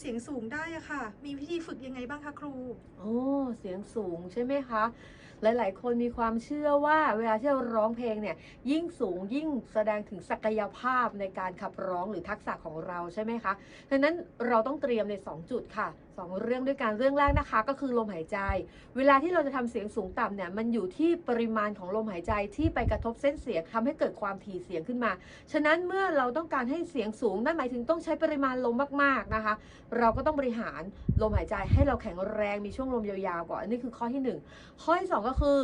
เสียงสูงได้อะค่ะ มีวิธีฝึกยังไงบ้างคะครู โอ้ เสียงสูงใช่ไหมคะ หลาย ๆ คนมีความเชื่อว่าเวลาที่เราร้องเพลงเนี่ยยิ่งสูงยิ่งแสดงถึงศักยภาพในการขับร้องหรือทักษะของเราใช่ไหมคะดังนั้นเราต้องเตรียมใน 2 จุดค่ะ 2 เรื่องด้วยกันเรื่องแรกนะคะ ก็คือลมหายใจ เวลาที่เราจะทำเสียงสูงต่ำเนี่ยมันอยู่ที่ปริมาณของลมหายใจที่ไปกระทบเส้นเสียงทำให้เกิดความถี่เสียงขึ้นมา ฉะนั้นเมื่อเราต้องการให้เสียงสูงนั่นหมายถึงต้องใช้ปริมาณลมมาก ๆ นะคะ เราก็ต้องบริหารลมหายใจให้เราแข็งแรงมีช่วงลมยาวๆก่อนอันนี้คือข้อที่หนึ่งข้อที่สองก็คือ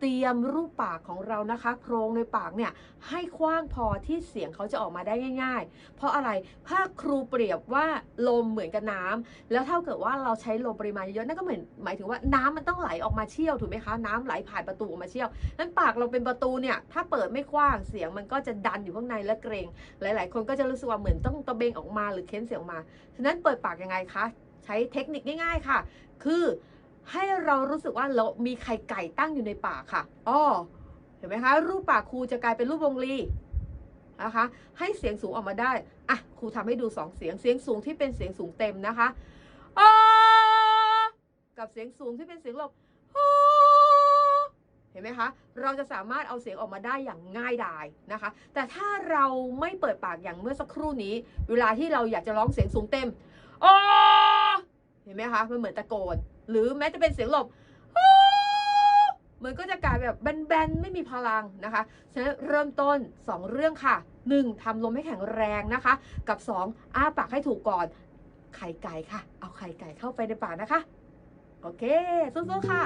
เตรียมรูปปากของเรานะคะ โครงในปากเนี่ยให้กว้างพอที่เสียงเขาจะออกมาได้ง่าย ๆ เพราะอะไรถ้าครูเปรียบว่าลมเหมือนกับน้ำแล้วถ้าเกิดว่าเราใช้ลมปริมาณเยอะนั่นก็เหมือนหมายถึงว่าน้ำมันต้องไหลออกมาเชี่ยวถูกไหมคะน้ำไหลผ่านประตูออกมาเชี่ยวนั้นปากเราเป็นประตูเนี่ยถ้าเปิดไม่กว้างเสียงมันก็จะดันอยู่ข้างในและเกรง หลาย ๆ คนก็จะรู้สึกว่าเหมือนต้องตะเบงออกมาหรือเค้นเสียงออกมาฉะนั้นเปิดปากยังไงคะใช้เทคนิคง่าย ๆ ค่ะ คือ ให้เรารู้สึกว่าเรามีไข่ไก่ตั้งอยู่ในปากค่ะอ้อเห็นไหมคะ รูปปากครูจะกลายเป็นรูปวงรีนะคะ ให้เสียงสูงออกมาได้ อะ ครูทำให้ดูสองเสียง เสียงสูงที่เป็นเสียงสูงเต็มนะคะอกับเสียงสูงที่เป็นเสียงลบเห็นไหมคะ เราจะสามารถเอาเสียงออกมาได้อย่างง่ายดายนะคะ แต่ถ้าเราไม่เปิดปากอย่างเมื่อสักครู่นี้ เวลาที่เราอยากจะร้องเสียงสูงเต็มอ้อ เห็นไหมคะมันเหมือนตะโกน หรือแม้จะเป็นเสียงหลบมันก็จะกลายแบบแบนๆ ไม่มีพลังนะคะ ฉะนั้นเริ่มต้น 2 เรื่องค่ะ 1. ทำลมให้แข็งแรงนะคะ กับ 2. อ้าปากให้ถูกก่อน ไข่ไก่ค่ะ เอาไข่ไก่เข้าไปในปากนะคะ โอเค สู้ๆ ค่ะ